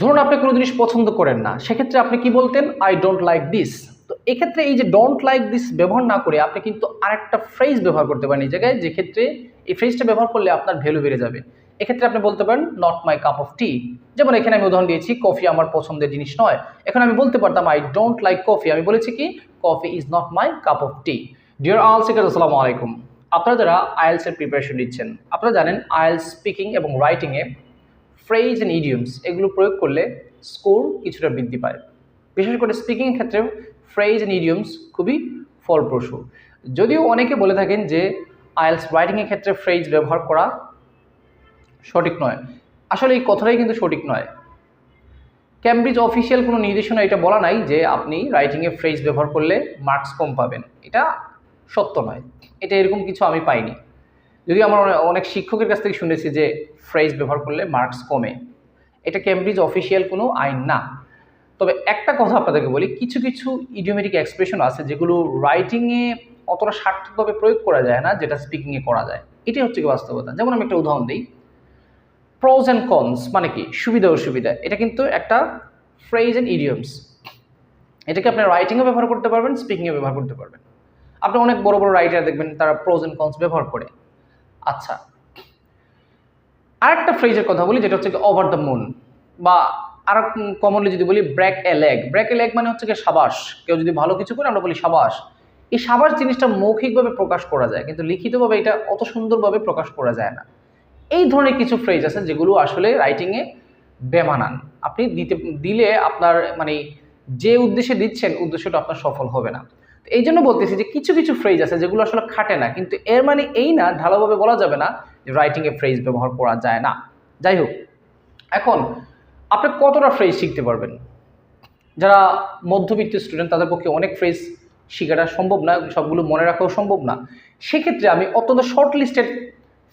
ধরুন আপনি কোনো জিনিস পছন্দ করেন না, সেক্ষেত্রে আপনি কি বলতেন? আই ডোন্ট লাইক দিস তো এক্ষেত্রে এই যে ডোন্ট লাইক দিস ব্যবহার না করে আপনি কিন্তু আরেকটা ফ্রেজ ব্যবহার করতে পারেন এই জায়গায়, যে ক্ষেত্রে এই ফ্রেজটা ব্যবহার করলে আপনার ভ্যালু বেড়ে যাবে। এক্ষেত্রে আপনি বলতে পারেন not my cup of tea যেমন এখানে আমি উদাহরণ দিয়েছি কফি আমার পছন্দের জিনিস নয়। এখন আমি বলতে পারতাম আই ডোন্ট লাইক কফি আমি বলেছি কি coffee is not my cup of tea dear আল সিকার আসসালামু আলাইকুম। আপনারা যারা আইএলসের প্রিপারেশন নিচ্ছেন, আপনারা জানেন আইএলস স্পিকিং এবং রাইটিংয়ে ফ্রেজ অ্যান্ড ইডিয়মস এগুলো প্রয়োগ করলে স্কোর কিছুটা বৃদ্ধি পায়। বিশেষ করে স্পিকিংয়ের ক্ষেত্রে ফ্রেজ অ্যান্ড ইডিয়মস খুবই ফলপ্রসূ। যদিও অনেকে বলে থাকেন যে আইএলস রাইটিংয়ের ক্ষেত্রে ফ্রেজ ব্যবহার করা সঠিক নয়। আসলে এই কথাটাই কিন্তু সঠিক নয়। ক্যামব্রিজ অফিসিয়াল কোনো নির্দেশনা এটা বলা নাই যে, আপনি রাইটিংয়ে ফ্রেজ ব্যবহার করলে মার্কস কম পাবেন। এটা সত্য নয়। এটা এরকম কিছু আমি পাইনি। যদি আমার অনে- অনেক শিক্ষকের কাছ থেকে শুনেছি যে ফ্রেজ ব্যবহার করলে মার্কস কমে। এটা ক্যামব্রিজ অফিসিয়াল কোনো আইন না। তবে একটা কথা আপনাদেরকে বলি, কিছু কিছু ইডিওমেটিক এক্সপ্রেশন আছে যেগুলো রাইটিংয়ে অতটা সার্থকভাবে প্রয়োগ করা যায় না, যেটা স্পিকিংয়ে করা যায়। এটাই হচ্ছে কি বাস্তবতা। যেমন আমি একটা উদাহরণ দিই। প্রোজ অ্যান্ড কনস মানে কি? সুবিধা, অসুবিধা। এটা কিন্তু একটা ফ্রেজ অ্যান্ড ইডিয়মস এটাকে আপনি রাইটিংয়ে ব্যবহার করতে পারবেন স্পিকিংয়ে ব্যবহার করতে পারবেন। আপনি অনেক বড় বড় রাইটার দেখবেন, তারা প্রোজ অ্যান্ড কনস ব্যবহার করে। আচ্ছা আরেকটা ফ্রেজের কথা বলি, যেটা হচ্ছে ওভার দ্য মুন বা আর কমনলি যদি বলি break a leg break a leg মানে হচ্ছে কি সাবাস, কেউ যদি ভালো কিছু করে, আমরা বলি সাবাস। এই সাবাস জিনিসটা মৌখিকভাবে প্রকাশ করা যায়, কিন্তু লিখিতভাবে এটা অত সুন্দরভাবে প্রকাশ করা যায় না। এই ধরনের কিছু ফ্রেজ আছে যেগুলো আসলে রাইটিংয়ে বেমানান। আপনি দিতে, দিলে আপনার মানে যে উদ্দেশ্যে দিচ্ছেন, উদ্দেশ্যটা আপনার সফল হবে না। এই জন্য বলতেছি যে কিছু কিছু ফ্রেজ আছে যেগুলো আসলে খাটে না, কিন্তু এর মানে এই না ঢালাভাবে বলা যাবে না যে রাইটিংয়ে ফ্রেজ ব্যবহার করা যায় না। যাই হোক, এখন আপনি কতটা ফ্রেজ শিখতে পারবেন? যারা মধ্যবিত্ত স্টুডেন্ট তাদের পক্ষে অনেক ফ্রেজ শেখাটা সম্ভব না, সবগুলো মনে রাখাও সম্ভব না। সেক্ষেত্রে আমি অত্যন্ত শর্ট লিস্টেড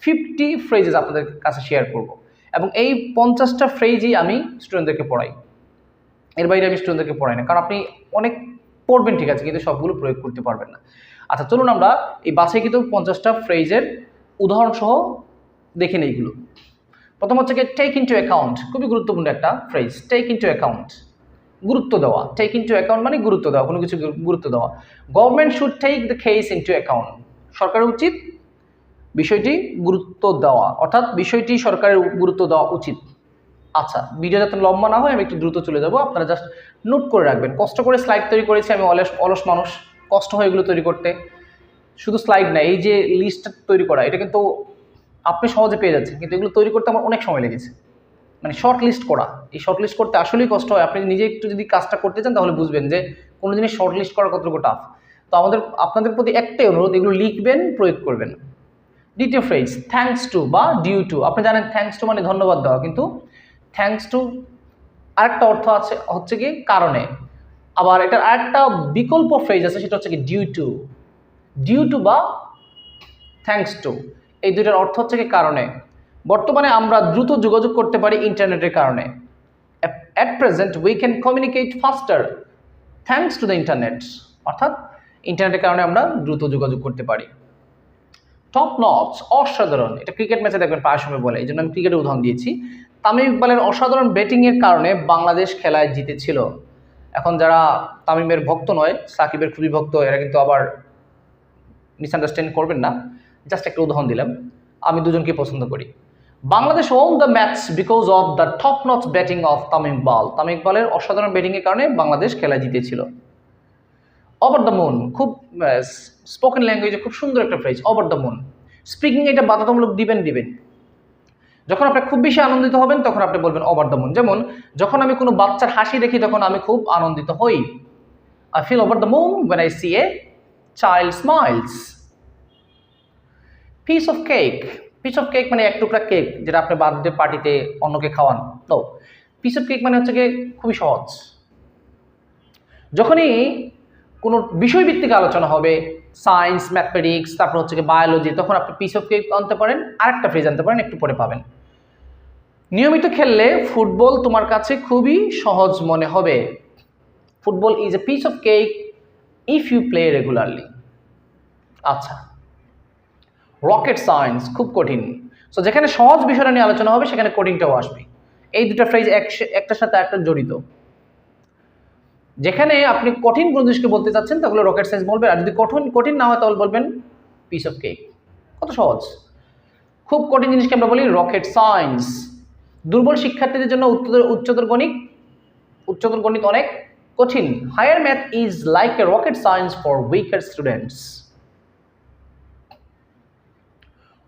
ফিফটি ফ্রেজেস আপনাদের কাছে শেয়ার করব এবং এই পঞ্চাশটা ফ্রেজই আমি স্টুডেন্টদেরকে পড়াই। এর বাইরে আমি স্টুডেন্টদেরকে পড়াই না, কারণ আপনি অনেক পড়বেন, ঠিক আছে, কিন্তু সবগুলো প্রয়োগ করতে পারবেন না। আচ্ছা চলুন আমরা এই বাছাই কিন্তু পঞ্চাশটা ফ্রেজের উদাহরণ সহ দেখে নিই এগুলো। প্রথম হচ্ছে কি টেক ইনটু অ্যাকাউন্ট খুবই গুরুত্বপূর্ণ একটা ফ্রেজ টেক ইনটু অ্যাকাউন্ট গুরুত্ব দেওয়া। টেক ইনটু অ্যাকাউন্ট মানে গুরুত্ব দেওয়া, কোনো কিছু গুরুত্ব দেওয়া। Government should take the case into account সরকারের উচিত বিষয়টি গুরুত্ব দেওয়া, অর্থাৎ বিষয়টি সরকারের গুরুত্ব দেওয়া উচিত। আচ্ছা ভিডিও যাতে লম্বা না হয় আমি একটু দ্রুত চলে যাব। আপনারা জাস্ট নোট করে রাখবেন। কষ্ট করে স্লাইড তৈরি করেছি আমি, অলস অলস মানুষ। কষ্ট হয় এগুলো তৈরি করতে। শুধু স্লাইড না, এই যে লিস্টটা তৈরি করা, এটা কিন্তু আপনি সহজে পেয়ে যাচ্ছেন। কিন্তু এগুলো তৈরি করতে আমার অনেক সময় লেগেছে। মানে শর্ট লিস্ট করা। এই শর্ট লিস্ট করতে আসলেই কষ্ট হয়। আপনি নিজে একটু যদি কাজটা করতে চান, তাহলে বুঝবেন যে কোনো জিনিস শর্ট লিস্ট করা কতটুকু টাফ তো আমাদের, আপনাদের প্রতি একটাই অনুরোধ, এগুলো লিখবেন, প্রয়োগ করবেন। দ্বিতীয় ফ্রেজ থ্যাঙ্কস টু বা ডিউ টু আপনি জানেন থ্যাঙ্কস টু মানে ধন্যবাদ দেওয়া, কিন্তু থ্যাঙ্কস টু আরেকটা অর্থ আছে, হচ্ছে কি কারণে। আবার এটার আরেকটা বিকল্প ফ্রেজ আছে, সেটা হচ্ছে কি ডিউ টু ডিউ টু বা থ্যাঙ্কস টু এই দুইটার অর্থ হচ্ছে কি কারণে। বর্তমানে আমরা দ্রুত যোগাযোগ করতে পারি ইন্টারনেটের কারণে। At present we can communicate faster thanks to the internet অর্থাৎ ইন্টারনেটের কারণে আমরা দ্রুত যোগাযোগ করতে পারি। টপ নচ অসাধারণ। এটা ক্রিকেট ম্যাচে দেখবেন প্রায় সময় বলে। এই জন্য আমি ক্রিকেটের উদাহরণ দিয়েছি। তামিম ইকবালের অসাধারণ ব্যাটিংয়ের কারণে বাংলাদেশ খেলায় জিতেছিল। এখন যারা তামিমের ভক্ত নয়, সাকিবের খুবই ভক্ত, এরা কিন্তু আবার মিসআন্ডারস্ট্যান্ড করবেন না। জাস্ট একটা উদাহরণ দিলাম। আমি দুজনকে পছন্দ করি। Bangladesh won the match because of the top notch batting of Tamim Iqbal. Tamim ইকবালের অসাধারণ ব্যাটিংয়ের কারণে বাংলাদেশ খেলায় জিতেছিল। ওভার দ্য মুন খুব স্পোকেন ল্যাঙ্গুয়েজে খুব সুন্দর একটা phrase over the moon speaking এটা বাধ্যতামূলক দিবেন দিবেন। যখন আপনি খুব বেশি আনন্দিত হবেন, তখন আপনি বলবেন ওভার দ্য মুন যেমন, যখন আমি কোনো বাচ্চার হাসি দেখি, তখন আমি খুব আনন্দিত হই। I feel over the moon when I see a child smiles piece of cake piece of cake মানে এক টুকরা কেক যেটা আপনি বার্থডে পার্টিতে অন্যকে খাওয়ান। তো পিস অফ কেক মানে হচ্ছে গিয়ে খুবই সহজ। যখনই কোনো বিষয়ভিত্তিক আলোচনা হবে সায়েন্স ম্যাথমেটিক্স তারপর হচ্ছে বায়োলজি তখন আপনি পিস অফ কেক আনতে পারেন, আরেকটা ফ্রিজ আনতে পারেন, একটু পরে পাবেন। নিয়মিত খেললে ফুটবল তোমার কাছে খুবই সহজ মনে হবে। Football is a piece of cake if you play regularly আচ্ছা। রকেট সায়েন্স খুব কঠিন। সো যেখানে সহজ বিষয়টা নিয়ে আলোচনা হবে, সেখানে কঠিনটাও আসবে। এই দুটো ফ্রেজ একটার সাথে একটা জড়িত। যেখানে আপনি কঠিন কোনো জিনিসকে বলতে চাচ্ছেন তাহলে রকেট সায়েন্স বলবেন, আর যদি কঠিন কঠিন না হয়, তাহলে বলবেন পিস অফ কেক কত সহজ। খুব কঠিন জিনিসকে আমরা বলি রকেট সায়েন্স দুর্বল শিক্ষার্থীদের জন্য উচ্চতর উচ্চতর গণিত উচ্চতর গণিত অনেক কঠিন। Higher math is like a rocket science for weaker students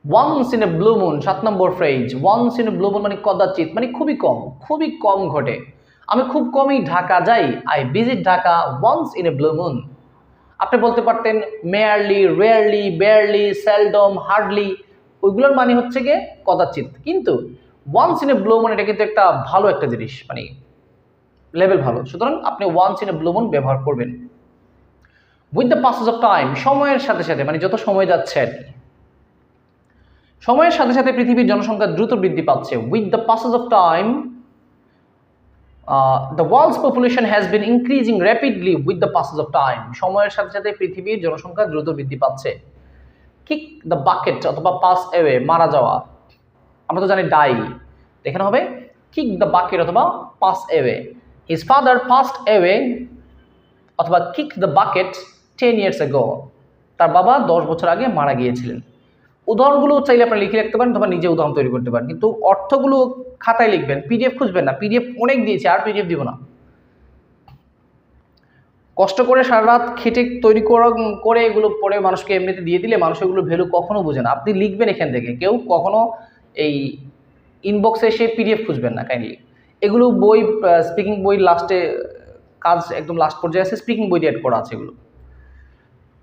once in a blue moon সাত number phrase once in a blue moon কদাচিৎ মানে খুবই কম খুবই কম ঘটে। আমি খুব কমই ঢাকা যাই I visit Dhaka once in a blue moon আপনি বলতে পারতেন merely rarely barely seldom hardly ওইগুলোর মানে হচ্ছে গিয়ে কদাচিৎ। কিন্তু once in a blue moon এটা কিন্তু একটা ভালো একটা জিনিস মানে লেভেল ভালো। সুতরাং আপনি once in a blue moon ব্যবহার করবেন। With the passes of time সময়ের সাথে সাথে মানে যত সময় যাচ্ছে আর কি, সময়ের সাথে সাথে পৃথিবীর জনসংখ্যা দ্রুত বৃদ্ধি পাচ্ছে। With the passes of time the world's population has been increasing rapidly with the passes of time সময়ের সাথে সাথে পৃথিবীর জনসংখ্যা দ্রুত বৃদ্ধি পাচ্ছে। কিক দ্য বাকেট অথবা পাস এওয়ে মারা যাওয়া। আমরা তো জানি ডাই এখানে হবে কিক দ্য বাকেট অথবা pass away his father passed away অথবা kick the bucket ten years ago তার বাবা দশ বছর আগে মারা গিয়েছিলেন। উদাহরণগুলো চাইলে আপনি লিখে রাখতে পারেন অথবা নিজে উদাহরণ তৈরি করতে পারেন। কিন্তু অর্থগুলো খাতায় লিখবেন পিডিএফ খুঁজবেন না। পিডিএফ অনেক দিয়েছে, আর পিডিএফ দিব না। কষ্ট করে সারা রাত খেটে তৈরি করা, করে এগুলো পরে মানুষকে এমনিতে দিয়ে দিলে মানুষ এগুলো ভ্যালু কখনো বোঝে না। আপনি লিখবেন এখান থেকে। কেউ কখনো এই ইনবক্সে এসে পিডিএফ খুঁজবেন না কাইন্ডলি এগুলো বই স্পিকিং বই লাস্টে কাজ একদম লাস্ট পর্যায়ে আছে স্পিকিং বই অ্যাড করা আছে এগুলো।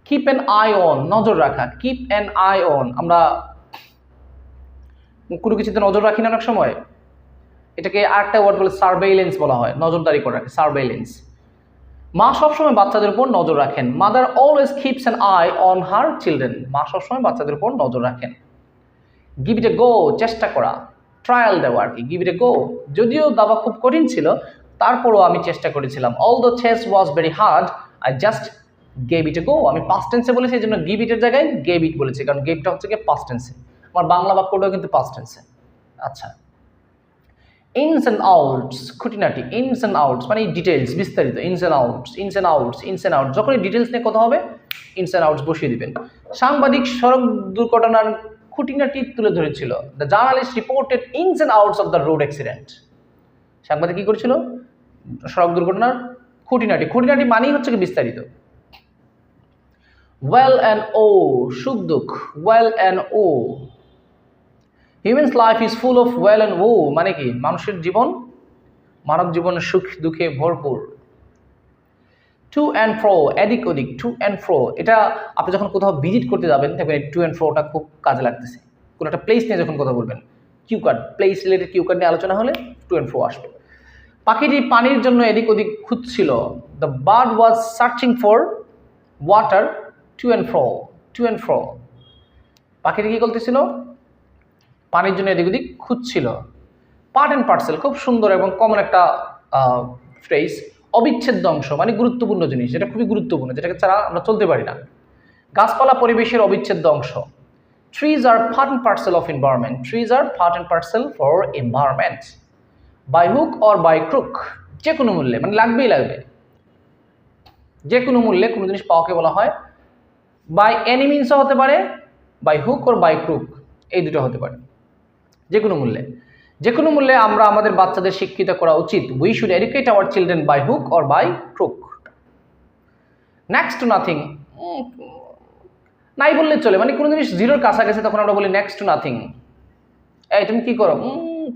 কিপ অ্যান আই অন নজর রাখা কিপ অ্যান আই অন আমরা কোনো কিছুতে নজর রাখি না অনেক সময়। এটাকে আরেকটা ওয়ার্ড বলে সার্ভেইলেন্স বলা হয়, নজরদারি করে রাখে সার্ভেইলেন্স মা সবসময় বাচ্চাদের উপর নজর রাখেন। Mother always keeps an eye on her children মা সবসময় বাচ্চাদের উপর নজর রাখেন। গিভ ইট এ গো চেষ্টা করা ট্রায়াল দেওয়া আর কি গিভ ইট এ গো যদিও দাবা খুব কঠিন ছিল, তারপরও আমি চেষ্টা করেছিলাম। All the chess was very hard I just gave it a go আমি পাস্ট টেন্সে বলেছি, এই জন্য গিভ ইটের জায়গায় গেভ ইট বলেছি, কারণ গেভটা হচ্ছে গিয়ে পাস্ট টেন্সে আমার বাংলা বাক্যটাও কিন্তু পাস্ট টেন্সে আচ্ছা। ইনস অ্যান্ড আউটস খুঁটিনাটি ইনস অ্যান্ড আউটস মানে ডিটেলস বিস্তারিত ins and outs ins and outs ins and outs যখনই ডিটেলস নিয়ে কথা হবে ইনস অ্যান্ড আউটস বসিয়ে দিবেন। সাংবাদিক সড়ক দুর্ঘটনার খুঁটিনাটি তুলে ধরেছিল। The journalist reported ins and outs of the road accident সাংবাদিক কী করেছিল? সড়ক দুর্ঘটনার খুঁটিনাটি। খুঁটিনাটি মানেই হচ্ছে কি বিস্তারিত। ওয়েল অ্যান্ড ও সুখ দুঃখ। Well and woe humans life is full of well and woe মানে কি? মানুষের জীবন, মানব জীবন সুখ দুঃখে ভরপুর। টু অ্যান্ড ফ্রো এদিক ওদিক টু অ্যান্ড ফ্রো এটা আপনি যখন কোথাও ভিজিট করতে যাবেন, দেখবেন টু অ্যান্ড ফ্রোটা খুব কাজে লাগতেছে। কোনো একটা প্লেস নিয়ে যখন কথা বলবেন cue card place related cue card নিয়ে আলোচনা হলে টু অ্যান্ড ফ্রো আসবে। পাখিটি পানির জন্য এদিক ওদিক খুঁজছিল। The bird was searching for water to and fro to and fro পাখিটি কী করতেছিল? পানির জন্য এদিক ওদিক খুঁজছিল। পার্ট অ্যান্ড পার্সেল খুব সুন্দর এবং কমন একটা ফ্রেজ অবিচ্ছেদ্য অংশ মানে গুরুত্বপূর্ণ জিনিস, যেটা খুবই গুরুত্বপূর্ণ, যেটাকে ছাড়া আমরা চলতে পারি না। গাছপালা পরিবেশের অবিচ্ছেদ্য অংশ। Trees are part and parcel of environment trees are part and parcel for environment by hook or by crook যে কোনো মূল্যে মানে লাগবেই লাগবে। যে কোনো মূল্যে কোনো জিনিস পাওয়াকে বলা হয় বাই এনি মিনসও হতে পারে by hook or by crook এই দুটো হতে পারে, যে কোনো মূল্যে। যে কোনো মূল্যে আমরা আমাদের বাচ্চাদের শিক্ষিত করা উচিত। We should educate our children by hook or by crook next to nothing নাই বললে চলে। মানে কোনো জিনিস জিরোর কাছাকাছি তখন আমরা বলি নেক্সট টু নাথিং এই, তুমি কী করো?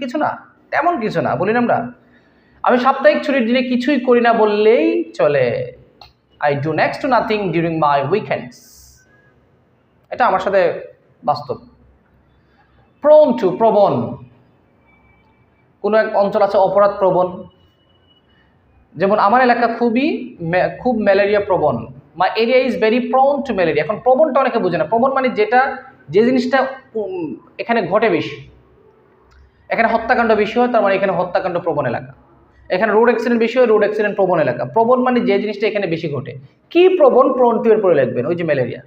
কিছু না। তেমন কিছু না, বলি না আমরা। আমি সাপ্তাহিক ছুটির দিনে কিছুই করি না বললেই চলে। I do next to nothing during my weekends এটা আমার সাথে বাস্তব। প্রোন টু প্রবণ। কোনো এক অঞ্চল আছে অপরাধ প্রবণ যেমন আমার এলাকা খুবই খুব ম্যালেরিয়া প্রবণ। My area is very prone to malaria এখন প্রবণটা অনেকে বোঝে না। প্রবণ মানে যেটা, যে জিনিসটা এখানে ঘটে বেশি। এখানে হত্যাকাণ্ড বেশি হয়, তার মানে এখানে হত্যাকাণ্ড প্রবণ এলাকা। এখানে রোড অ্যাক্সিডেন্ট বেশি হয় রোড অ্যাক্সিডেন্ট প্রবণ এলাকা। প্রবণ মানে যে জিনিসটা এখানে বেশি ঘটে। কি প্রবণ? প্রোন টু এর পরে লিখবেন, ওই যে ম্যালেরিয়া।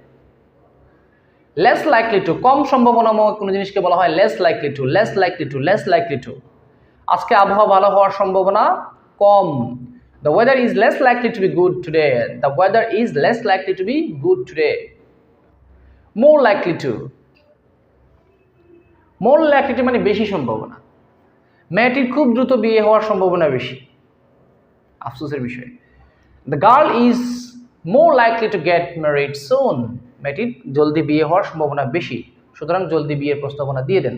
লেস লাইকলি টু কম সম্ভাবনাময় কোনো জিনিসকে বলা হয় less likely to less likely to less likely to আজকে আবহাওয়া ভালো হওয়ার সম্ভাবনা কম। The weather is less likely to be good today the weather is less likely to be good today more likely to more likely to মানে বেশি সম্ভাবনা। মেয়েটির খুব দ্রুত বিয়ে হওয়ার সম্ভাবনা বেশি। আফসোসের বিষয়। The girl is more likely to get married soon মেয়েটির জলদি বিয়ে হওয়ার সম্ভাবনা বেশি। সুতরাং জলদি বিয়ের প্রস্তাবনা দিয়ে দেন।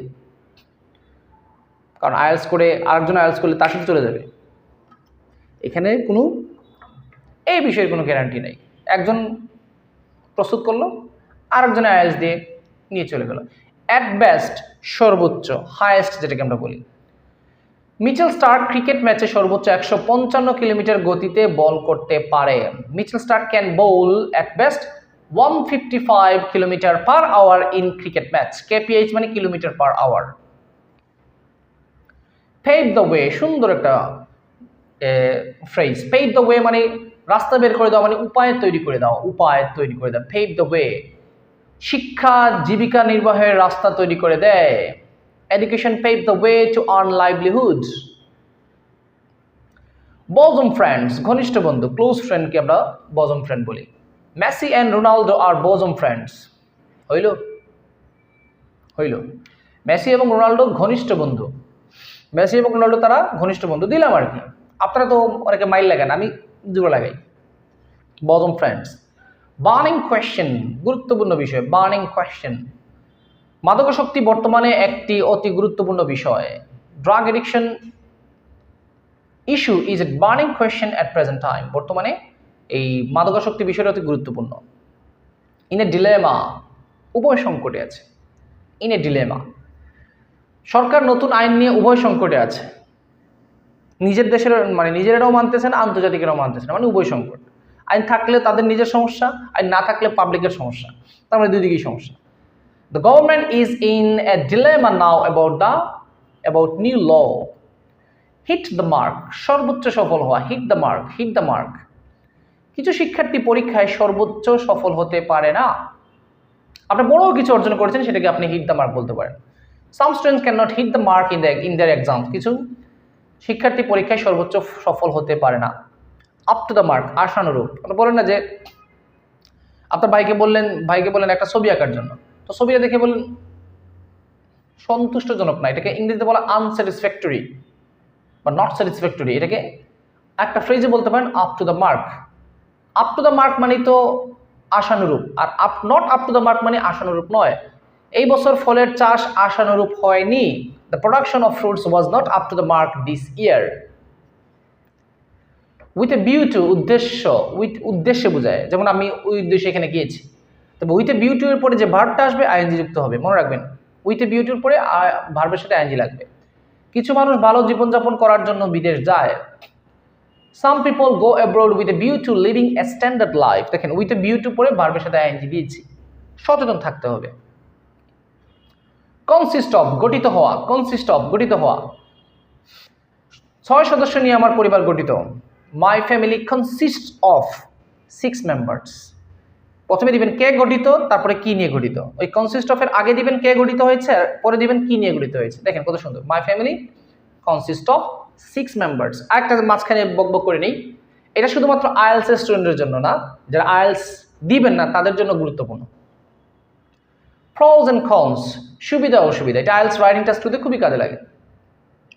কারণ আয়েলস করে আরেকজন আয়েলস করলে তার সাথে চলে যাবে। এখানে কোনো, এই বিষয়ের কোনো গ্যারান্টি নেই। একজন প্রস্তুত করল, আরেকজন আয়েলস দিয়ে নিয়ে চলে গেল। অ্যাট বেস্ট সর্বোচ্চ হায়েস্ট যেটাকে আমরা বলি। মিচেল স্টার্ক ক্রিকেট ম্যাচে সর্বোচ্চ একশো পঞ্চান্ন কিলোমিটার গতিতে বল করতে পারে। Mitchell Starc can bowl at best one fifty five kilometre per hour in cricket match KPH মানে kilometre per hour pave the way সুন্দর একটা ফ্রেজ পেভ দ্য ওয়ে মানে রাস্তা বের করে দাও মানে উপায় তৈরি করে দাও উপায় তৈরি করে দাও পেভ দ্য ওয়ে শিক্ষা জীবিকা নির্বাহের রাস্তা তৈরি করে দেয়। Education pave the way to earn livelihood bosom friends ঘনিষ্ঠ বন্ধু ক্লোজ ফ্রেন্ডকে আমরা বজম ফ্রেন্ড বলি। Messi and Ronaldo are bosom friends হইল? হইল। মেসি এবং রোনাল্ডো ঘনিষ্ঠ বন্ধু। মেসি এবং রোনাল্ডো তারা ঘনিষ্ঠ বন্ধু। দিলাম আর কি। আপনারা তো অনেকে মাইল লাগান, আমি দুটো লাগাই। বজম ফ্রেন্ডস বার্নিং কোয়েশ্চেন গুরুত্বপূর্ণ বিষয় বার্নিং কোয়েশ্চেন মাদকাসক্তি বর্তমানে একটি অতি গুরুত্বপূর্ণ বিষয়। Drug addiction issue is a burning question at present time বর্তমানে এই মাদকাসক্তি বিষয়টা অতি গুরুত্বপূর্ণ। ইন এ ডিলেমা উভয় সংকটে আছে। ইন এ ডিলেমা সরকার নতুন আইন নিয়ে উভয় সংকটে আছে। নিজের দেশের মানে নিজেরাও মানতেছে না, আন্তর্জাতিকেরাও মানতেছে না মানে উভয় সংকট। আইন থাকলে তাদের নিজের সমস্যা, আইন না থাকলে পাবলিকের সমস্যা, তার মানে দুই দিকেই সমস্যা। The government is in a dilemma now about the, about new law. Hit the mark. সর্বোচ্চ সফল হওয়া hit the mark hit the mark কিছু শিক্ষার্থী পরীক্ষায় সর্বোচ্চ সফল হতে পারে না। আপনি বড় কিছু অর্জন করেছেন, সেটাকে আপনি হিট দ্য মার্ক বলতে পারেন। Some students can not hit the mark in the in their exam কিছু শিক্ষার্থী পরীক্ষায় সর্বোচ্চ সফল হতে পারে না। আপ টু দ্য মার্ক আশানুরূপ। বলেন না যে, আপনার ভাইকে বললেন ভাইকে বললেন একটা ছবি আঁকার জন্য। তো ছবিটা দেখে বললেন, সন্তুষ্টজনক না। এটাকে ইংরেজিতে বলা আনস্যাটিসফ্যাক্টরি বা নট স্যাটিসফ্যাক্টরি এটাকে একটা ফ্রেজে বলতে পারেন up to the mark up to the mark মানে তো আশানুরূপ। আর up not up to the mark মানে আশানুরূপ নয়। এই বছর ফলের চাষ আশানুরূপ হয়নি। The production of fruits was not up to the mark this year with a view to উদ্দেশ্য উইথ উদ্দেশ্যে বোঝায়। যেমন আমি ওই উদ্দেশ্যে এখানে গিয়েছি। তবে উইথ এ বিউটির পরে যে ভার্বটা আসবে, আইএনজি যুক্ত হবে। মনে রাখবেন উইথ এ বিউটির পরে ভার্বের সাথে আইএনজি লাগবে। কিছু মানুষ ভালো জীবনযাপন করার জন্য বিদেশ যায়। Some people go abroad with a view to living a standard life দেখেন উইথ এ বিউ টু পরে ভার্বের সাথে আইএনজি দিয়েছি। সচেতন থাকতে হবে। কনসিস্ট অফ গঠিত হওয়া কনসিস্ট অফ গঠিত হওয়া। ছয় সদস্য নিয়ে আমার পরিবার গঠিত। My family consist of six members প্রথমে দিবেন কে গঠিত, তারপরে কি নিয়ে গঠিত। ওই কনসিস্ট অফ এর আগে দিবেন কে গঠিত হয়েছে, আর পরে দিবেন কি নিয়ে গঠিত হয়েছে। দেখেন কত সুন্দর। My family consist of six members আরেকটা মাঝখানে বকবক করে নেই। এটা শুধুমাত্র এর স্টুডেন্টের জন্য না। যারা আইএলস দিবেন না, তাদের জন্য গুরুত্বপূর্ণ। প্রোজ অ্যান্ড কনস সুবিধা অসুবিধা, এটা আইলস রাইটিং টাস্ক করতে খুবই কাজে লাগে।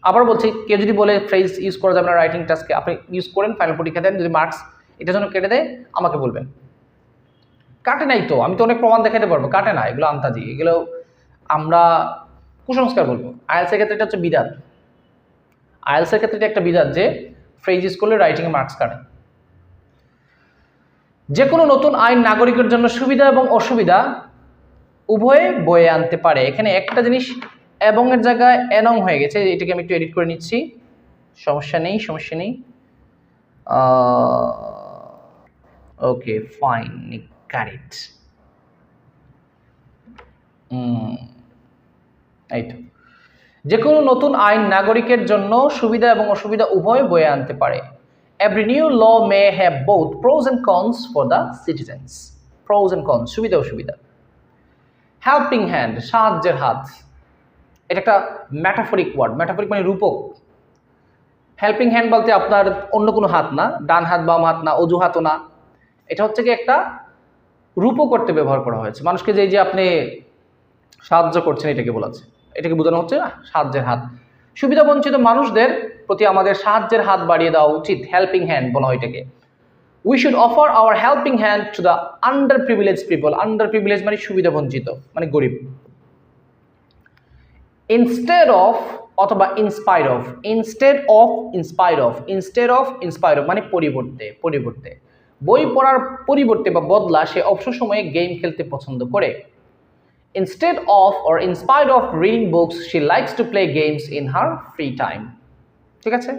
আবার বলছি, কেউ যদি বলে ফ্রেজ ইউজ করা যাবে না রাইটিং টাস্কে আপনি ইউজ করেন ফাইনাল পরীক্ষা দেন, যদি মার্কস এটার জন্য কেটে দেয়, আমাকে বলবেন। কাটে নাই তো, আমি তো অনেক প্রমাণ দেখাতে পারব, কাটে না, এগুলো আন্তাজি এগুলো আমরা কুসংস্কার বলব। আইএলসের ক্ষেত্রে এটা হচ্ছে বিদাত আইএলসের ক্ষেত্রে এটা একটা বিদাত যে ফ্রেজ ইউজ করলে রাইটিংয়ে মার্কস কাটে। যে কোনো নতুন আইন নাগরিকের জন্য সুবিধা এবং অসুবিধা উভয়ে বয়ে আনতে পারে। এখানে একটা জিনিস এবং এর জায়গায় এনং হয়ে গেছে। এটাকে আমি একটু এডিট করে নিচ্ছি। সমস্যা নেই সমস্যা নেই। Okay fine it. এই তো। যে কোনো নতুন আইন নাগরিকের জন্য সুবিধা এবং অসুবিধা উভয় বয়ে আনতে পারে। Every new law may have both pros and cons for the citizens pros and cons সুবিধা, অসুবিধা। হেল্পিং হ্যান্ড সাহায্যের হাত। এটা একটা ম্যাটাফরিক ওয়ার্ড ম্যাটাফরিক মানে রূপক। হেল্পিং হ্যান্ড বলতে আপনার অন্য কোনো হাত না, ডান হাত, বাম হাত না অজু হাতও না। এটা হচ্ছে কি একটা রূপক করতে ব্যবহার করা হয়েছে। মানুষকে যে যে আপনি সাহায্য করছেন এটাকে বলাচ্ছে এটাকে বোঝানো হচ্ছে সাহায্যের হাত। সুবিধা বঞ্চিত মানুষদের প্রতি আমাদের সাহায্যের হাত বাড়িয়ে দেওয়া উচিত হেল্পিং হ্যান্ড বলা হয় এটাকে। We should offer our helping hand to the under privilege people under privilege মানে সুবিধা বঞ্চিত মানে গরিব। ইনস্টেড অফ অথবা inspire of instead of inspire of instead of inspire of মানে পরিবর্তে পরিবর্তে। বই পড়ার পরিবর্তে বা বদলা সে অবসর সময়ে গেম খেলতে পছন্দ করে। Instead of or inspired of reading books she likes to play games in her free time ঠিক আছে?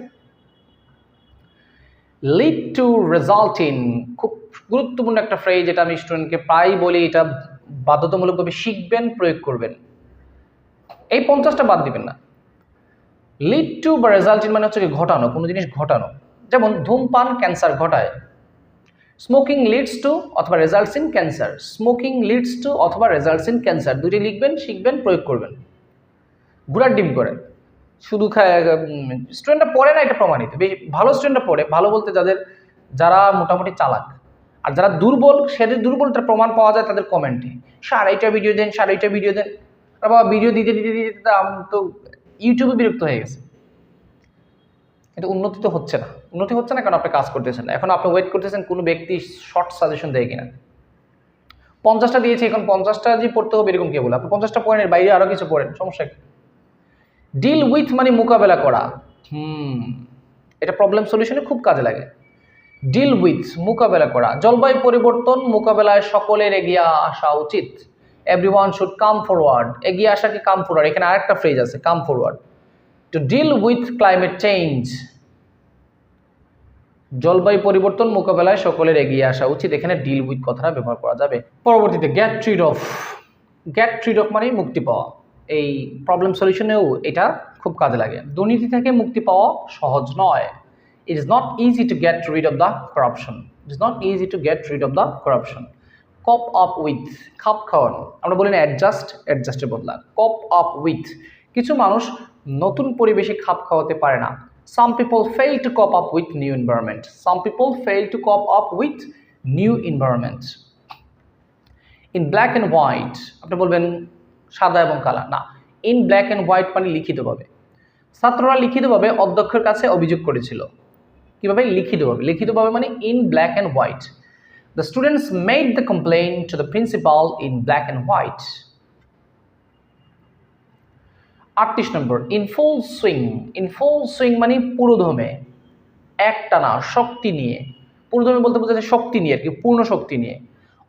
লিড টু রেজাল্ট ইন খুব গুরুত্বপূর্ণ একটা ফ্রেজ যেটা আমি স্টুডেন্টকে প্রায় বলি, এটা বাধ্যতামূলকভাবে শিখবেন, প্রয়োগ করবেন। এই পঞ্চাশটা বাদ দিবেন না। লিড টু বা রেজাল্ট ইন মানে হচ্ছে ঘটানো, কোনো জিনিস ঘটানো। যেমন ধূমপান ক্যান্সার ঘটায়। স্মোকিং লিডস টু অথবা results in cancer smoking leads to অথবা রেজাল্টস ইন ক্যান্সার দুটি লিখবেন, শিখবেন, প্রয়োগ করবেন। ঘোড়ার ডিম করে। শুধু স্টুডেন্টরা পড়ে না, এটা প্রমাণিত। বেশি ভালো স্টুডেন্টরা পড়ে, ভালো বলতে যাদের, যারা মোটামুটি চালাক। আর যারা দুর্বল, সেদের দুর্বলতার প্রমাণ পাওয়া যায় তাদের কমেন্টে সারাইটা ভিডিও দেন সারাইটা ভিডিও দেন। আর বাবা ভিডিও দিতে দিতে দিতে তো ইউটিউবে বিরক্ত হয়ে গেছে। কিন্তু উন্নতি তো হচ্ছে না। উন্নতি হচ্ছে না কারণ আপনি কাজ করতেছেন এখন আপনি ওয়েট করতেছেন কোনো ব্যক্তি শর্ট সাজেশন দেয় কিনা। পঞ্চাশটা দিয়েছি, এখন পঞ্চাশটা যে পড়তে হবে এরকম কে বলে? আপনি পঞ্চাশটা পড়েন বাইরে আরও কিছু পড়েন, সমস্যা কি? ডিল উইথ মানে মোকাবেলা করা। হুম। এটা প্রবলেম সলিউশনে খুব কাজে লাগে। ডিল উইথ মোকাবেলা করা। জলবায়ু পরিবর্তন মোকাবেলায় সকলের এগিয়ে আসা উচিত। Every one should come forward এগিয়ে আসাকে কাম ফরওয়ার্ড এখানে আরেকটা ফ্রেজ আছে come forward to deal with climate change জলবায়ু পরিবর্তন মোকাবেলায় সকলের এগিয়ে আসা উচিত। এখানে ডিল উইথ কথাটা ব্যবহার করা যাবে। পরবর্তীতে গ্যাট ট্রিড অফ গ্যাট ট্রিড অফ মানে মুক্তি পাওয়া। এই প্রবলেম সলিউশনেও এটা খুব কাজে লাগে। দুর্নীতি থেকে মুক্তি পাওয়া সহজ নয়। It is not easy to get rid of the corruption it is not easy to get rid of the corruption cope up with খাপ খাওয়ানো। আমরা বলি না অ্যাডজাস্ট অ্যাডজাস্টের বদলা। কপ আপ উইথ কিছু মানুষ নতুন পরিবেশে খাপ খাওয়াতে পারে না। Some people fail to cope up with new environment some people fail to cope up with new environment in black and white আপনি বলবেন সাদা এবং কালা। না ইন ব্ল্যাক অ্যান্ড হোয়াইট মানে লিখিতভাবে ছাত্ররা লিখিতভাবে অধ্যক্ষের কাছে অভিযোগ করেছিল। কীভাবে? লিখিতভাবে লিখিতভাবে মানে in black and white the students made the complain to the principal in black and white আটত্রিশ নম্বর in full swing in full swing মানে পুরোদমে একটানা শক্তি নিয়ে। পুরোদমে বলতে বোঝাচ্ছে শক্তি নিয়ে আর কি, পূর্ণ শক্তি নিয়ে।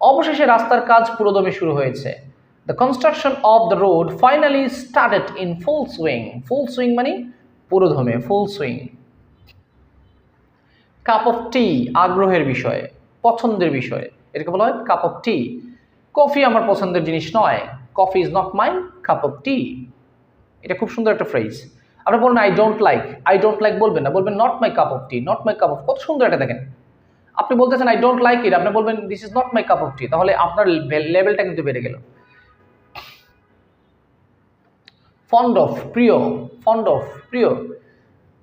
অবশেষে রাস্তার কাজ পুরোদমে শুরু হয়েছে। The construction of the road finally started in full swing full swing মানে পুরোদমে full swing cup of tea আগ্রহের বিষয়, পছন্দের বিষয়। এটাকে বলা হয় কাপ অফ টি কফি আমার পছন্দের জিনিস নয়। Coffee is not my cup of tea এটা খুব সুন্দর একটা ফ্রেজ আপনি বলবেন I don't like I don't like বলবেন না। বলবেন not my cup of tea not my cup of কত সুন্দর এটা দেখেন। আপনি বলতেছেন আই ডোন্ট লাইক ইট আপনি বলবেন this is not my cup of tea তাহলে আপনার লেভেলটা কিন্তু বেড়ে গেল। ফন্ড অফ প্রিয় ফন্ড অফ প্রিয়।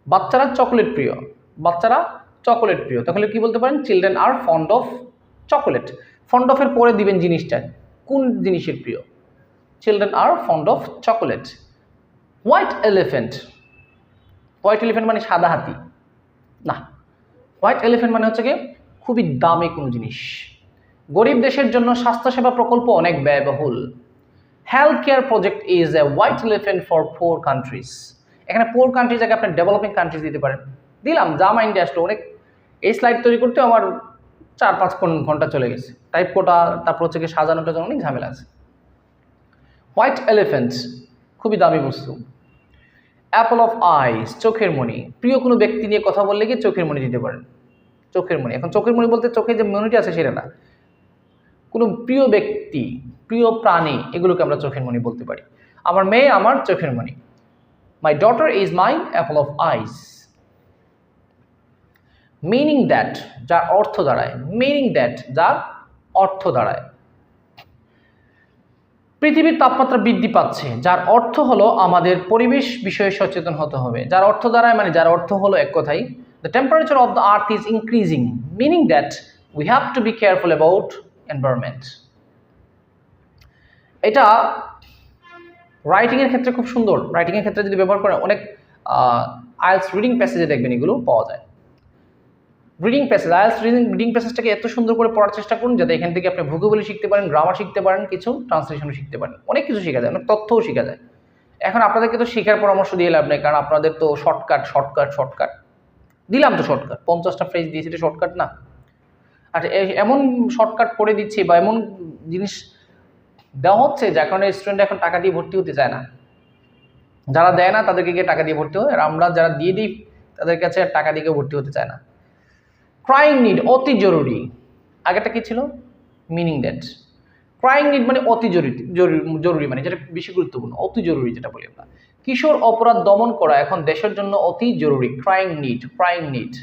বাচ্চারা চকলেট প্রিয়। বাচ্চারা চকোলেট প্রিয়। তাহলে কি বলতে পারেন? Children are fond of chocolate fond অফের পরে দিবেন জিনিসটা। কোন জিনিসের প্রিয়? Children are fond of chocolate white elephant white elephant মানে সাদা হাতি। না। হোয়াইট এলিফেন্ট মানে হচ্ছে কি? খুবই দামি কোনো জিনিস। গরিব দেশের জন্য স্বাস্থ্যসেবা প্রকল্প অনেক ব্যয়বহুল। Health care project is a white elephant for poor countries এখানে পোর কান্ট্রিজ আগে আপনি ডেভেলপিং কান্ট্রিজ দিতে পারেন। দিলাম, যা মাইন্ডে আসলো, অনেক এই স্লাইড তৈরি করতে আমার চার পাঁচ ঘণ্টা চলে গেছে। টাইপ কোটা তারপর হচ্ছে গিয়ে সাজানোটার জন্য অনেক ঝামেলা আছে। হোয়াইট এলিফেন্ট খুবই দামি বস্তু। অ্যাপল অফ আইস চোখের মণি। প্রিয় কোনো ব্যক্তি নিয়ে কথা বললে কি চোখের মণি দিতে পারেন। চোখের মণি। এখন চোখের মণি বলতে চোখে যে মণিটা আছে সেটা না। কোনো প্রিয় ব্যক্তি প্রিয় প্রাণী এগুলোকে আমরা চোখের মণি বলতে পারি। আমার মেয়ে আমার চোখের মণি। My daughter is my apple of eyes meaning that যার অর্থ দাঁড়ায়। মিনিং দ্যাট যার অর্থ দাঁড়ায়। পৃথিবীর তাপমাত্রা বৃদ্ধি পাচ্ছে। যার অর্থ হলো আমাদের পরিবেশ বিষয়ে সচেতন হতে হবে। যার অর্থ দ্বারায় মানে যার অর্থ হলো এক কথাই the temperature of the earth is increasing meaning that we have to be careful about environment এটা রাইটিংয়ের ক্ষেত্রে খুব সুন্দর। রাইটিংয়ের ক্ষেত্রে যদি ব্যবহার করেন, অনেক আইএলস রিডিং প্যাসেজে দেখবেন, এগুলো পাওয়া যায়। Reading passage IELTS reading reading প্যাসেজটাকে এত সুন্দর করে পড়ার চেষ্টা করুন, যাতে এখান থেকে আপনি ভূগোলই শিখতে পারেন গ্রামার শিখতে পারেন, কিছু ট্রান্সলেশনও শিখতে পারেন। অনেক কিছু শেখা যায়, অনেক তথ্যও শেখা যায়। এখন আপনাদেরকে তো শেখার পরামর্শ দিয়ে লাভ নেই, কারণ আপনাদের তো শর্টকাট শর্টকাট শর্টকাট দিলাম তো শর্টকাট পঞ্চাশটা ফ্রেজ দিয়েছি, এটা শর্টকাট না। আর এমন শর্টকাট করে দিচ্ছি বা এমন জিনিস দেওয়া হচ্ছে, যার কারণে স্টুডেন্ট এখন টাকা দিয়ে ভর্তি হতে চায় না। যারা দেয় না, তাদেরকে গিয়ে টাকা দিয়ে ভর্তি হয়, আর আমরা যারা দিয়ে দিই, তাদের কাছে টাকা দিয়ে ভর্তি হতে চায় না। ক্রাইং নিড অতি জরুরি। আগেটা কী ছিল? মিনিং দ্যাট ক্রাইং নিড মানে অতি জরুরি জরুরি মানে যেটা বেশি গুরুত্বপূর্ণ, অতি জরুরি যেটা বলি আমরা। কিশোর অপরাধ দমন করা এখন দেশের জন্য অতি জরুরি। Crying need crying need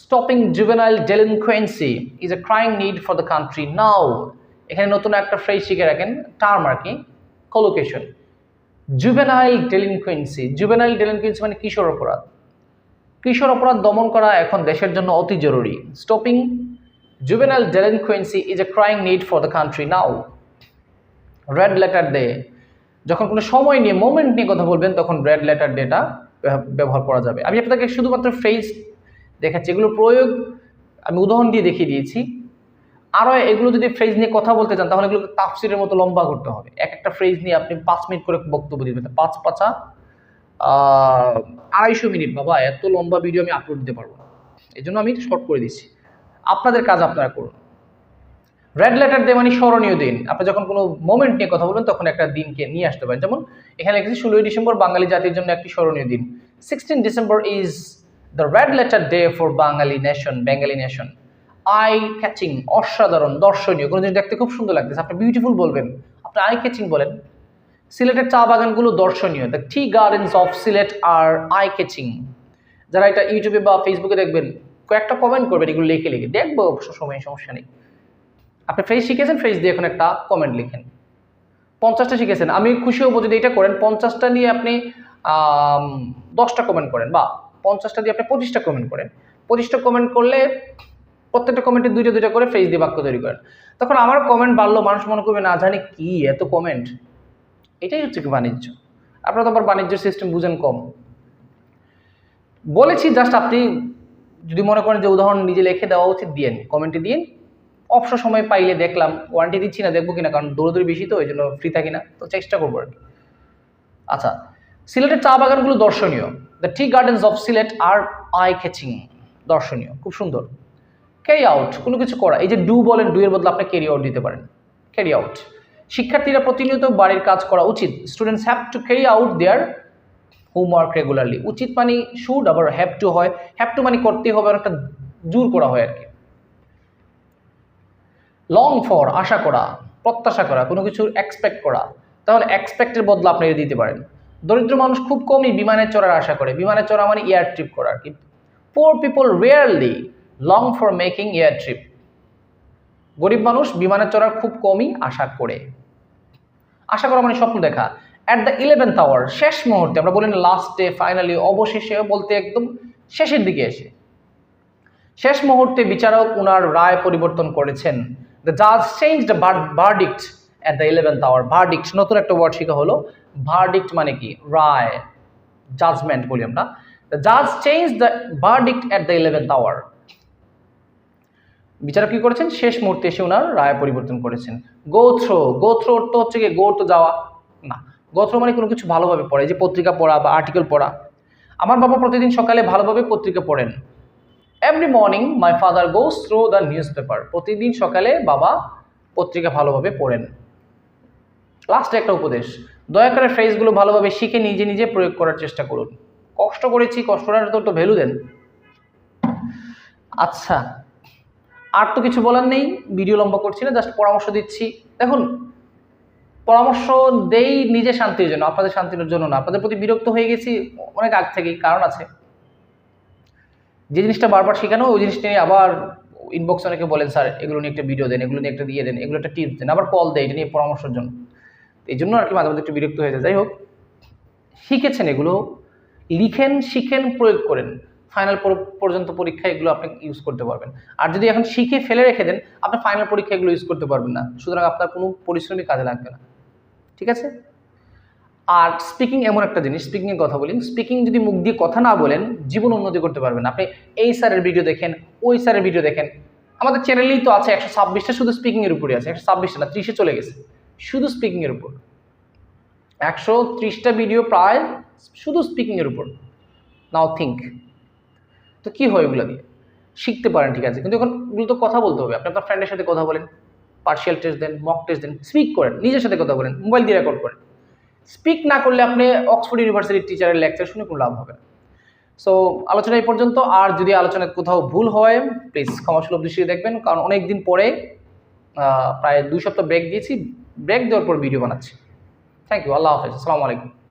stopping juvenile delinquency is a crying need for the country now এখানে নতুন একটা ফ্রেজ শিখে রাখেন টার্ম আর কি collocation juvenile delinquency juvenile delinquency মানে কিশোর অপরাধ। কিশোর অপরাধ দমন করা এখন দেশের জন্য অতি জরুরি। Stopping juvenile delinquency is a crying need for the country now red letter day যখন কোনো সময় নিয়ে মোমেন্ট নিয়ে কথা বলবেন, তখন রেড লেটার ডেটা ব্যবহার করা যাবে। আমি আপনাকে শুধুমাত্র ফ্রেজ দেখাচ্ছি। এগুলো প্রয়োগ আমি উদাহরণ দিয়ে দেখিয়ে দিয়েছি। আরও এগুলো যদি ফ্রেজ নিয়ে কথা বলতে চান, তাহলে এগুলো তাফসিরের মতো লম্বা করতে হবে। এক একটা ফ্রেজ নিয়ে আপনি পাঁচ মিনিট করে বক্তব্য দিবেন। পাঁচ পাঁচা আড়াইশো মিনিট, বাবা, এত লম্বা ভিডিও আমি আপলোড দিতে পারব না। এই জন্য আমি শর্ট করে দিচ্ছি। আপনাদের কাজ আপনারা করুন। রেড লেটার ডে মানে স্মরণীয় দিন। আপনি যখন কোনো মোমেন্ট নিয়ে কথা বলবেন, তখন একটা দিনকে নিয়ে আসতে পারেন। যেমন, এখানে লিখেছি, ষোলোই ডিসেম্বর বাঙালি জাতির জন্য একটি স্মরণীয় দিন। Sixteen December is the red letter day for Bangali nation Bengali nation eye catching অসাধারণ, দর্শনীয়, কোনো জিনিস দেখতে খুব সুন্দর লাগতেছে। আপনি বিউটিফুল বলবেন, আপনি আই ক্যাচিং বলেন। সিলেটের চা বাগানগুলো দর্শনীয়। The tea gardens of Sylhet are eye catching যারা এটা ইউটিউবে বা ফেসবুকে দেখবেন, কয়েকটা কমেন্ট করবেন, এগুলো লিখে লিখে। দেখব, অবশ্য সময় সমস্যা নেই। আপনি ফ্রেজ শিখেছেন? ফ্রেজ দিয়ে এখন একটা কমেন্ট লিখেন। পঞ্চাশটা শিখেছেন। আমি খুশি হব যদি এটা করেন। পঞ্চাশটা নিয়ে আপনি দশটা কমেন্ট করেন বা পঞ্চাশটা দিয়ে আপনি পঁচিশটা কমেন্ট করেন। পঁচিশটা কমেন্ট করলে প্রত্যেকটা কমেন্টে দুইটা দুইটা করে ফ্রেজ দিয়ে বাক্য তৈরি করেন। তখন আমার কমেন্ট বাড়লো, মানুষ মনে করবে, না, জানি কি, এত কমেন্ট এটাই হচ্ছে কি বাণিজ্য। আপনারা তো আবার বাণিজ্য সিস্টেম বুঝেন কম। বলেছি জাস্ট আপনি যদি মনে করেন যে উদাহরণ নিজে লিখে দেওয়া উচিত, দিয়েন। কমেন্টে দিন অবসর সময় পাইলে দেখলাম ওয়ারেন্টি দিচ্ছি না, দেখব কিনা, কারণ দৌড়দৌড়ি বেশি তো ওই জন্য ফ্রি থাকি না, তো চেষ্টা করব আর কি। আচ্ছা সিলেটের চা বাগানগুলো দর্শনীয়। The tea gardens of Sylhet are eye catching দর্শনীয়, খুব সুন্দর। ক্যারি আউট কোনো কিছু করা, এই যে ডু বলেন ডু এর বদলে আপনি ক্যারি আউট দিতে পারেন। ক্যারি আউট শিক্ষার্থীরা প্রতিনিয়ত বাড়ির কাজ করা উচিত। Students have to carry out their homework regularly উচিত মানে শুড আবার হ্যাভ টু হয়। হ্যাভ টু মানে করতে হবে, অনেকটা জোর করা হয় আর কি। লং ফর আশা করা, প্রত্যাশা করা, কোনো কিছু এক্সপেক্ট করা। তাহলে এক্সপেক্টের বদলে আপনি দিতে পারেন। দরিদ্র মানুষ খুব কমই বিমানে চড়ার আশা করে। বিমানে চড়া মানে এয়ার ট্রিপ করা আর কি। Poor people rarely long for making air trip গরিব মানুষ বিমানে চড়ার খুব কমই আশা করে। আশা করা মানে স্বপ্ন দেখা। অ্যাট দ্য ইলেভেন্থ আওয়ার শেষ মুহূর্তে, আমরা বলি না লাস্টে ফাইনালি অবশেষে বলতে একদম শেষের দিকে এসে। শেষ মুহূর্তে বিচারক উনার রায় পরিবর্তন করেছেন। দ্য জাজ change the verdict at the eleventh hour verdict নতুন একটা ওয়ার্ড শেখা হলো। ভার্ডিক্ট মানে কি? রায় জাজমেন্ট বলি আমরা। দ্য জাজ change the verdict at the eleventh hour বিচারক কি করেছেন? শেষ মুহূর্তে এসে ওনার রায় পরিবর্তন করেছেন। গোথ্র গোথ্র অর্থ হচ্ছে কি গো তো যাওয়া। না গোথ্র মানে কোনো কিছু ভালোভাবে পড়ে। যে পত্রিকা পড়া বা আর্টিকেল পড়া। আমার বাবা প্রতিদিন সকালে ভালোভাবে পত্রিকা পড়েন। Every morning my father goes through the newspaper প্রতিদিন সকালে বাবা পত্রিকা ভালোভাবে পড়েন। লাস্টে একটা উপদেশ। দয়া করে ফ্রেজগুলো ভালোভাবে শিখে নিজে নিজে প্রয়োগ করার চেষ্টা করুন। কষ্ট করেছি কষ্টটার তো ভ্যালু দেন। আচ্ছা আর তো কিছু বলার নেই ভিডিও লম্বা করছি না জাস্ট পরামর্শ দিচ্ছি। দেখুন, পরামর্শ দেই নিজে শান্তির জন্য, আপনাদের শান্তির জন্য না, আপনাদের প্রতি বিরক্ত হয়ে গেছি, অনেক আগ থেকেই কারণ আছে। যে জিনিসটা বারবার শেখানো, ওই জিনিসটা নিয়ে আবার ইনবক্স অনেকে বলেন, স্যার, এগুলো নিয়ে একটা ভিডিও দেন, এগুলো নিয়ে একটা দিয়ে দেন, এগুলো একটা টিপস দেন, আবার কল দেয়, এটা নিয়ে পরামর্শের জন্য। এই জন্য আর কি মাঝে মাঝে একটু বিরক্ত হয়ে যায়। যাই হোক, শিখেছেন এগুলো, লিখেন, শিখেন, প্রয়োগ করেন। ফাইনাল পর্যন্ত পরীক্ষা এগুলো আপনি ইউজ করতে পারবেন। আর যদি এখন শিখে ফেলে রেখে দেন, আপনি ফাইনাল পরীক্ষা এগুলো ইউজ করতে পারবেন না। সুতরাং আপনার কোনো পরিশ্রমই কাজে লাগবে না। ঠিক আছে? আর স্পিকিং এমন একটা জিনিস স্পিকিংয়ের কথা বলি। স্পিকিং যদি মুখ দিয়ে কথা না বলেন, জীবন উন্নতি করতে পারবেন। আপনি এই স্যারের ভিডিও দেখেন, ওই স্যারের ভিডিও দেখেন। আমাদের চ্যানেলেই তো আছে, একশো ছাব্বিশটা শুধু স্পিকিংয়ের উপরে আছে। একশো ছাব্বিশটা না, ত্রিশে চলে গেছে। শুধু স্পিকিংয়ের উপর। একশো ত্রিশটা ভিডিও প্রায় শুধু স্পিকিংয়ের উপর। নাও থিঙ্ক তো কী হয় ওগুলো দিয়ে শিখতে পারেন, ঠিক আছে। কিন্তু এখন তো কথা বলতে হবে। আপনি আপনার ফ্রেন্ডের সাথে কথা বলেন পার্সিয়াল টেস্ট দেন মক টেস্ট দেন স্পিক করেন, নিজের সাথে কথা বলেন মোবাইল দিয়ে রেকর্ড করেন। স্পিক না করলে আপনি অক্সফোর্ড ইউনিভার্সিটির টিচারের লেকচার শুনে কোনো লাভ হবে না। সো আলোচনা এই পর্যন্ত। আর যদি আলোচনায় কোথাও ভুল হয় প্লিজ ক্ষমাসুলভ দৃষ্টিতে দেখবেন। কারণ অনেক দিন পরে প্রায় দুই সপ্তাহ ব্রেক দিয়েছি। ব্রেক দেওয়ার পর ভিডিও বানাচ্ছি। থ্যাংক ইউ আল্লাহ হাফেজ। আসসালামু আলাইকুম।